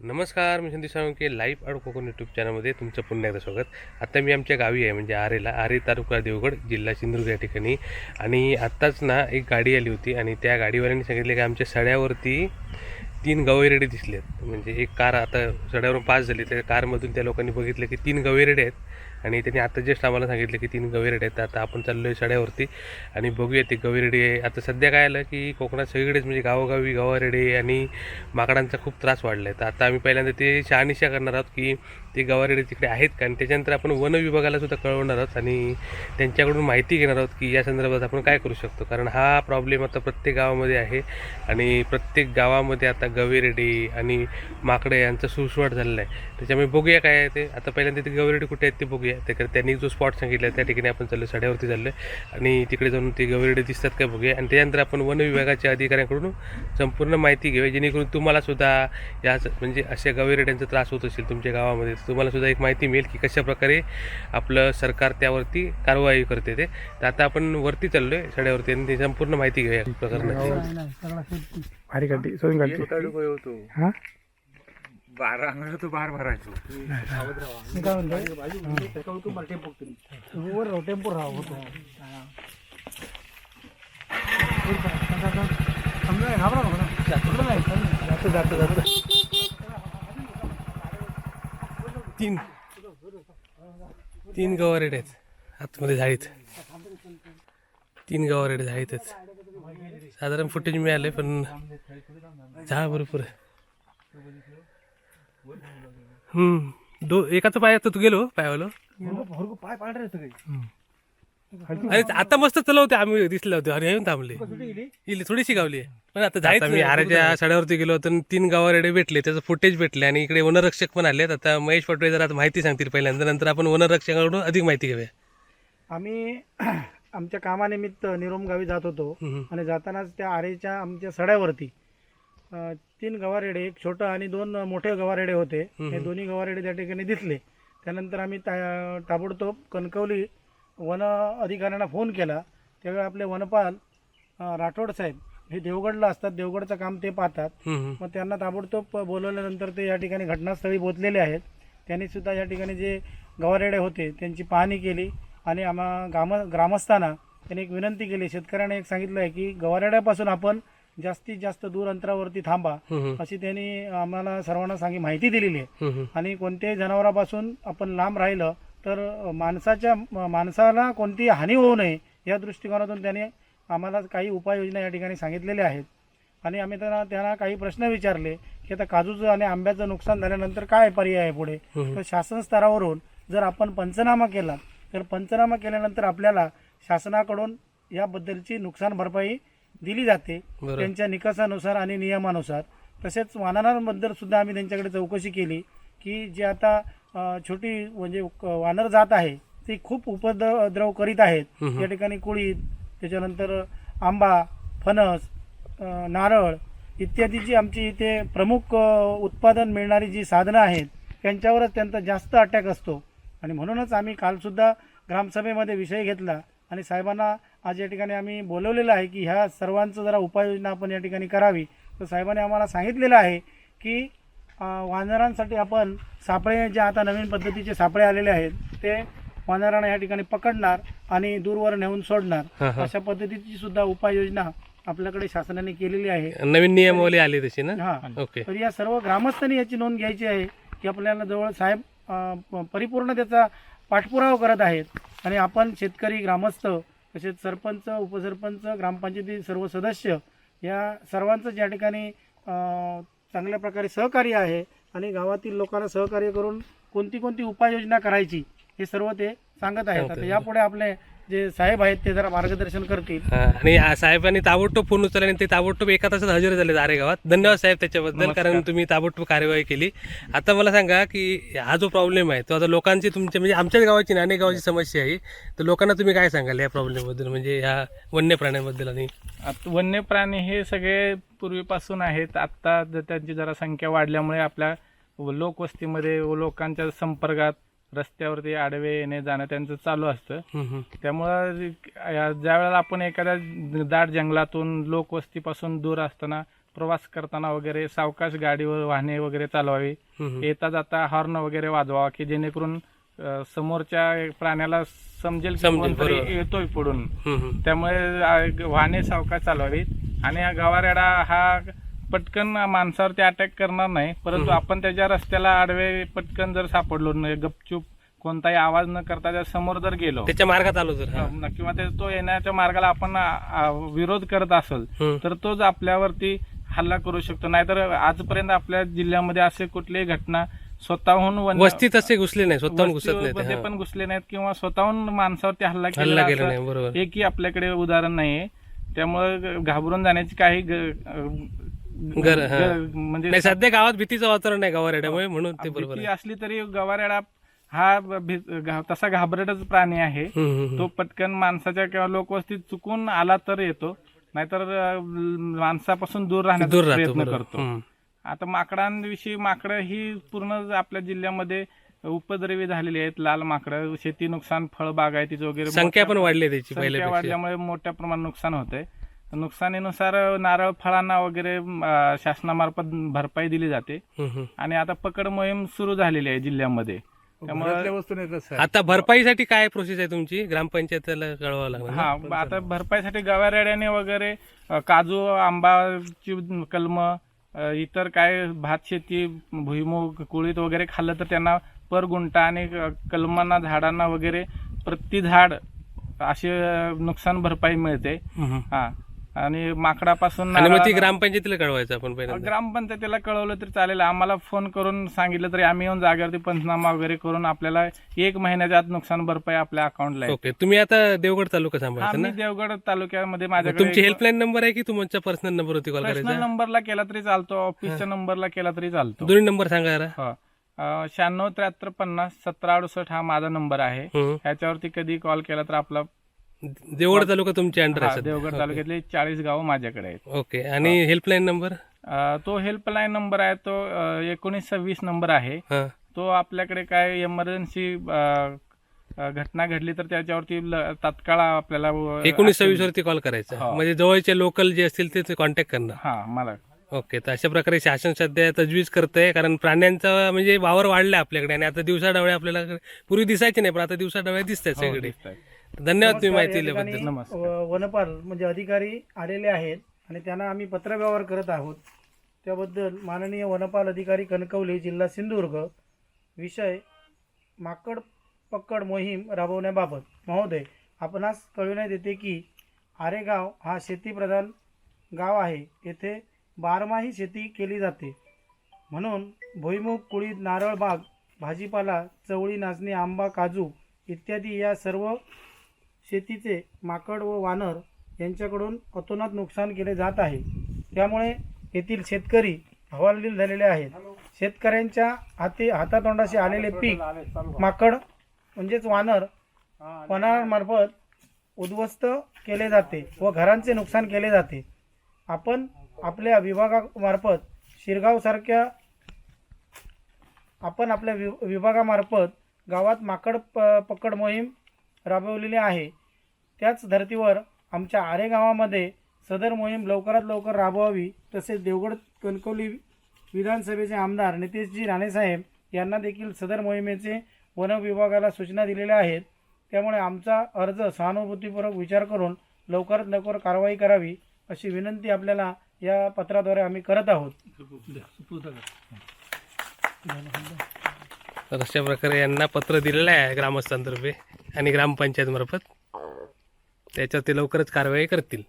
नमस्कार मी संदेश साळुंके लाईफ अड कोकण यूट्यूब चॅनलमध्ये तुमचं पुन्हा एकदा स्वागत. आता मी आमच्या गावी आहे म्हणजे आरेला आरे तालुका देवगड जिल्हा सिंधुदुर्ग या ठिकाणी. आणि आत्ताच ना एक गाडी आली होती आणि त्या गाडीवाल्यांनी सांगितले की आमच्या सड्यावरती तीन गवेरेडे दिसलेत. म्हणजे एक कार आता सड्यावरून पास झाली त्या कारमधून त्या लोकांनी बघितलं की तीन गवेरेडे आहेत. आणि त्यांनी आता जस्ट आम्हाला सांगितलं की तीन गवेरेडे आहेत. आता आपण चाललो आहे सड्यावरती आणि बघूया ते आहे आता सध्या काय आलं की कोकणात सगळीकडेच म्हणजे गावोगावी गवारेडे आणि माकडांचा खूप त्रास वाढला आहे तर आता आम्ही पहिल्यांदा ते शहानिशा करणार आहोत की ते गवारेडे तिकडे आहेत का? आणि त्याच्यानंतर आपण वन विभागाला सुद्धा कळवणार आहोत आणि त्यांच्याकडून माहिती घेणार आहोत की या संदर्भात आपण काय करू शकतो. कारण हा प्रॉब्लेम आता प्रत्येक गावामध्ये आहे आणि प्रत्येक गावामध्ये आता गवेरेडे आणि माकडे यांचा सुसवाट झालेला आहे. त्याच्यामुळे बघूया काय आहे ते. आता पहिल्यांदा ते गवेरेडे कुठे आहेत ते बघूया. त्या त्यांनी जो स्पॉट सांगितला त्या ठिकाणी आपण चाललो साड्यावरती चाललो आणि तिकडे जाऊन ते गवेरेडे दिसतात काय बघूया. आणि त्याच्यानंतर आपण वन विभागाच्या अधिकाऱ्यांकडून संपूर्ण माहिती घेऊया. जेणेकरून तुम्हाला सुद्धा या म्हणजे अशा गवेरेड्यांचा त्रास होत असेल तुमच्या गावामध्ये तर तुम्हाला सुद्धा एक माहिती मिळेल की कशा प्रकारे आपलं सरकार त्यावरती कारवाई करते ते. तर आता आपण वरती चाललो आहे साड्यावरती आणि ती संपूर्ण माहिती घेऊया प्रकरणाची. भारी सोडून हा? बारा तो बार भरायचो. मी काय म्हणतो वर राहू टेम्पो राहा होतो. समजा घाबरा नको ना जातो जातो जातो तीन. तीन गवारेड आहेत. आतमध्ये झाडीत. तीन गवारेड झाडीतच साधारण फुटेज मिळाले पण झाड भरपूर हम्म. दो एकाचं पाय आता तू गेलो पायावलो भरपूर पाय पांढरे सगळे. अरे आता मस्त चलवते आम्ही दिसले होते. आणि येऊन थांबले. इली थोडीशी गावली. पण आता जायचं मी आराच्या साड्यावरती गेलो होतो आणि तीन गावारेडे भेटले. त्याचं फुटेज भेटले आणि इकडे वनरक्षक पण आलेत. आता महेश पटवे जर आता माहिती सांगतील पहिल्यांदा. नंतर आपण वनरक्षकाकडून अधिक माहिती घेऊया. आम्ही आमच्या कामानिमित्त निरोम गावी जात होतो. आणि जातानाच त्या आरेच्या आमच्या सड्यावरती तीन गवारेडे एक छोटं आणि दोन मोठे गवारेडे होते. हे दोन्ही गवारेडे त्या ठिकाणी दिसले. त्यानंतर आम्ही ताबडतोब कणकवली वन अधिकाऱ्यांना फोन केला. त्यावेळी आपले वनपाल राठोड साहेब हे देवगडला असतात. देवगडचं काम ते पाहतात. मग त्यांना ताबडतोब बोलवल्यानंतर ते या ठिकाणी घटनास्थळी पोहोचलेले आहेत. त्यांनी सुद्धा या ठिकाणी जे गवारेडे होते त्यांची पाहणी केली आणि आम्हा ग्राम ग्रामस्थांना त्यांनी एक विनंती केली. शेतकऱ्यांना एक सांगितलं आहे की गवारेड्यापासून आपण जास्तीत जास्त दूर अंतरावरती थांबा अशी त्यांनी आम्हाला सर्वांना सांगी माहिती दिलेली आहे. आणि कोणत्याही जनावरापासून आपण लांब राहिलं तर माणसाच्या माणसाला कोणतीही हानी होऊ नये या दृष्टिकोनातून त्यांनी आम्हाला काही उपाययोजना या ठिकाणी सांगितलेल्या आहेत. आणि आम्ही त्यांना त्यांना काही प्रश्न विचारले की आता काजूचं आणि आंब्याचं नुकसान झाल्यानंतर काय पर्याय आहे पुढे? तर शासन स्तरावरून जर आपण पंचनामा केला तर पंचनामा केल्यानंतर आपल्याला शासनाकडून याबद्दलची नुकसान भरपाई दिली जाते. बरं. त्यांच्या निकषानुसार आणि नियमानुसार. तसेच वानरांबद्दल सुद्धा आम्ही त्यांच्याकडे चौकशी केली की जे आता अ, छोटी म्हणजे क- वानर जात आहे ती खूप उपद्रव करीत आहेत. या ठिकाणी कुळीत त्याच्यानंतर आंबा फणस अ, नारळ इत्यादी जी आमची इथे प्रमुख अ, उत्पादन मिळणारी जी साधनं आहेत त्यांच्यावरच त्यांचा जास्त अटॅक असतो. आणि म्हणूनच आम्ही कालसुद्धा ग्रामसभेमध्ये विषय घेतला आणि साहेबांना आज या ठिकाणी आम्ही बोलवलेलं आहे की ह्या सर्वांचं जरा उपाययोजना आपण या ठिकाणी करावी. तर साहेबांनी आम्हाला सांगितलेलं आहे की वानरांसाठी आपण सापळे जे आता नवीन पद्धतीचे सापळे आलेले आहेत ते वानरांना या ठिकाणी पकडणार आणि दूरवर नेऊन सोडणार. अशा पद्धतीची सुद्धा उपाययोजना आपल्याकडे शासनाने केलेली आहे. नवीन नियमावली आली तशी ना? हा. ओके. तर या सर्व ग्रामस्थांनी याची नोंद घ्यायची आहे की आपल्याला जवळ साहेब परिपूर्ण त्याचा पाठपुरावा करत आहेत. आणि आपण शेतकरी ग्रामस्थ तसेच सरपंच उपसरपंच ग्रामपंचायती सर्व सदस्य या सर्वांचं या ठिकाणी चांगल्या प्रकारे सहकार्य आहे आणि गावातील लोकांना सहकार्य करून कोणती कोणती उपाययोजना करायची हे सर्व ते सांगत आहेत. आता यापुढे आपले जे साहेब आहेत ते जरा मार्गदर्शन करतील. हा, आणि आ- साहेबांनी ताबडतोब फोन उचलला आणि ते ताबडतोब एका तासात हजर झाले आरे गावात. धन्यवाद साहेब त्याच्याबद्दल कारण तुम्ही ताबडतोब कार्यवाही केली. आता मला सांगा की हा जो प्रॉब्लेम आहे तो आता लोकांची तुमच्या म्हणजे आमच्याच गावाची आणि अनेक गावाची समस्या आहे. तर लोकांना तुम्ही काय सांगाल या प्रॉब्लेमबद्दल? म्हणजे ह्या वन्य प्राण्यांबद्दल आणि आत- वन्य प्राणी हे सगळे पूर्वीपासून आहेत. आत्ता ज- त्यांची जरा संख्या वाढल्यामुळे आपल्या व- लोकवस्तीमध्ये व लोकांच्या संपर्कात रस्त्यावरती आडवे येणे जाणं त्यांचं चालू असतं. त्यामुळं ज्या वेळेला आपण एखाद्या दाट जंगलातून लोकवस्तीपासून दूर असताना प्रवास करताना वगैरे सावकाश गाडीवर वाहने वगैरे चालवावी. येता जाता हॉर्न वगैरे वाजवावा की जेणेकरून समोरच्या प्राण्याला समजेल. येतोय पुढून. त्यामुळे वाहने सावकाश चालवावीत आणि हा गवारेडा हा पटकन माणसावरती अटॅक करणार नाही परंतु आपण त्याच्या रस्त्याला आडवे पटकन जर सापडलो न गपचूप कोणताही आवाज न करता त्या समोर जर गेलो त्याच्या मार्गात आलो हा. अ, किंवा ते येण्याच्या मार्गाला आपण विरोध करत असेल. तर तोच आपल्यावरती हल्ला करू शकतो नाहीतर आजपर्यंत आपल्या जिल्ह्यामध्ये असे कुठलीही घटना स्वतःहून वस्तीत असे घुसले नाही स्वतःहून घुसत नाही हा. पण घुसले नाहीत किंवा स्वतःहून माणसावरती हल्ला केला नाही बरोबर एकही आपल्याकडे उदाहरण नाहीये त्यामुळे घाबरून जाण्याची काही गर- हा. ग- म्हणजे नाही सध्या गावात भीतीचं वातावरण आहे गावारेड्यामुळे म्हणून ते बरोबर भीती आहे. असली तरी गवारेडा हा भी- घा- तसा घाबरटच प्राणी आहे. हम्म, हम्म, हम्म. तो पटकन माणसाच्या किंवा लोकवस्तीत चुकून आला तर येतो नाहीतर अं, माणसापासून दूर राहण्याचा राहतो प्रयत्न बरोबर. करतो. हम्म. आता माकडांविषयी माकडं ही पूर्ण आपल्या जिल्ह्यामध्ये उपद्रवी झालेली आहेत लाल माकडं. शेती नुकसान फळबागायतीचं वगैरे संख्या पण वाढली आहे त्याची संख्या पहिल्यापेक्षा. वाढल्यामुळे मोठ्या प्रमाणात नुकसान होतंय. नुकसानीनुसार नारळ फळांना वगैरे शासनामार्फत भरपाई दिली जाते. आणि आता पकड मोहीम सुरू झालेली आहे जिल्ह्यामध्ये त्यामुळे. आता भरपाईसाठी काय प्रोसेस आहे तुमची ग्रामपंचायतीला कळवावं लागणार ना? हा आता भरपाईसाठी गवारेड्याने वगैरे अ, काजू आंबाची कलम इतर काय भात शेती भुईमुग कुळीत वगैरे खाल्लं तर त्यांना पर गुंटा आणि कलमांना झाडांना वगैरे प्रति झाड असे नुकसान भरपाई मिळते. हा आणि माकडापासून आणि मग ती नारळाला- ग्रामपंचायतीला कळवायचं आपण पहिल्यांदा. ग्रामपंचायतीला कळवलं तरी चालेल. आम्हाला फोन करून सांगितलं तरी आम्ही येऊन जागेवरती पंचनामा वगैरे करून आपल्याला एक महिन्याच्या आत नुकसान भरपाई आपल्या अकाउंटला आहे. ओके. तुम्ही आता देवगड तालुका सांभाळता ना? देवगड तालुक्यामध्ये मग माझ्याकडे तुमची एक- हेल्पलाईन नंबर आहे की तुमच्या पर्सनल नंबरवरती कॉल पर्सनल करायचा? नंबरला केला तरी चालतो. ऑफिसच्या नंबरला केला तरी चालतो. दोन्ही नंबर सांगा जरा. हो. शहाण्णव त्र्याहत्तर पन्नास सतरा अडुसष्ट हा माझा नंबर आहे. हम्म. ह्याच्यावरती कधी कॉल केला तर आपला देवगड तालुका तुमच्या अंडर हा, आहे सध्या. देवगड तालुक्यातले चाळीस गाव माझ्याकडे आहेत. ओके आणि हेल्पलाईन नंबर अं, तो हेल्पलाईन नंबर आहे तो अं, एकोणीस सव्वीस नंबर आहे. हा. तो आपल्याकडे काय इमर्जन्सी घटना घडली तर त्याच्यावरती ल- तात्काळ आपल्याला एकोणीस सव्वीस वरती कॉल करायचा. हो. म्हणजे जवळचे लोकल जे असतील ते कॉन्टॅक्ट करणार. हा मला. ओके तर अशा प्रकारे शासन सध्या तजवीज करतंय कारण प्राण्यांचा म्हणजे वावर वाढलाय आपल्याकडे. आणि आता दिवसाढवळे आपल्याला पूर्वी दिसायचे नाही पण आता दिवसाढवळे दिसतात हो, सगळे दिसतंय. धन्यवाद तुम्ही माहिती दिल्याबद्दल. नमस्कार. वनपाल म्हणजे अधिकारी आलेले आहेत आणि त्यांना आम्ही पत्रव्यवहार करत आहोत. त्याबद्दल माननीय वनपाल अधिकारी कणकवली जिल्हा सिंधुदुर्ग विषय माकड पकड मोहीम राबवण्याबाबत. महोदय आपणास कळविण्यात येते की आरेगाव हा शेतीप्रधान गाव आहे. येथे बारमाही शेती केली जाते. म्हणून भुईमुग कुळीद नारळ बाग भाजीपाला चवळी नाचणी आंबा काजू इत्यादी या सर्व शेतीचे माकड व वानर यांच्याकडून अतोनात नुकसान केले जात आहे. त्यामुळे येथील शेतकरी हवालदिल झालेले आहेत. शेतकऱ्यांच्या हाती हातातोंडाशी आलेले पीक माकड म्हणजेच वानर वानरांमार्फत उद्ध्वस्त केले जाते व घरांचे नुकसान केले जाते. आपण आपल्या विभागामार्फत शिरगावसारख्या आपण आपल्या वि विभागामार्फत गावात माकड प पकड मोहीम राबवलेली आहे. त्याच धर्तीवर आमच्या आरे गावामध्ये सदर मोहीम लवकरात लवकर राबवावी तसेच देवगड कणकवली विधानसभेचे आमदार नितेशजी राणेसाहेब यांना देखील सदर मोहिमेचे वन विभागाला सूचना दिलेल्या आहेत. त्यामुळे आमचा अर्ज सहानुभूतीपूर्वक विचार करून लवकरात लवकर कारवाई करावी अशी विनंती आपल्याला या पत्राद्वारे आम्ही करत आहोत. तर अशा प्रकारे यांना पत्र दिलेलं आहे ग्रामस्थांतर्फे आणि ग्रामपंचायतमार्फत. त्याच्यावर ते लवकरच कारवाई करतील.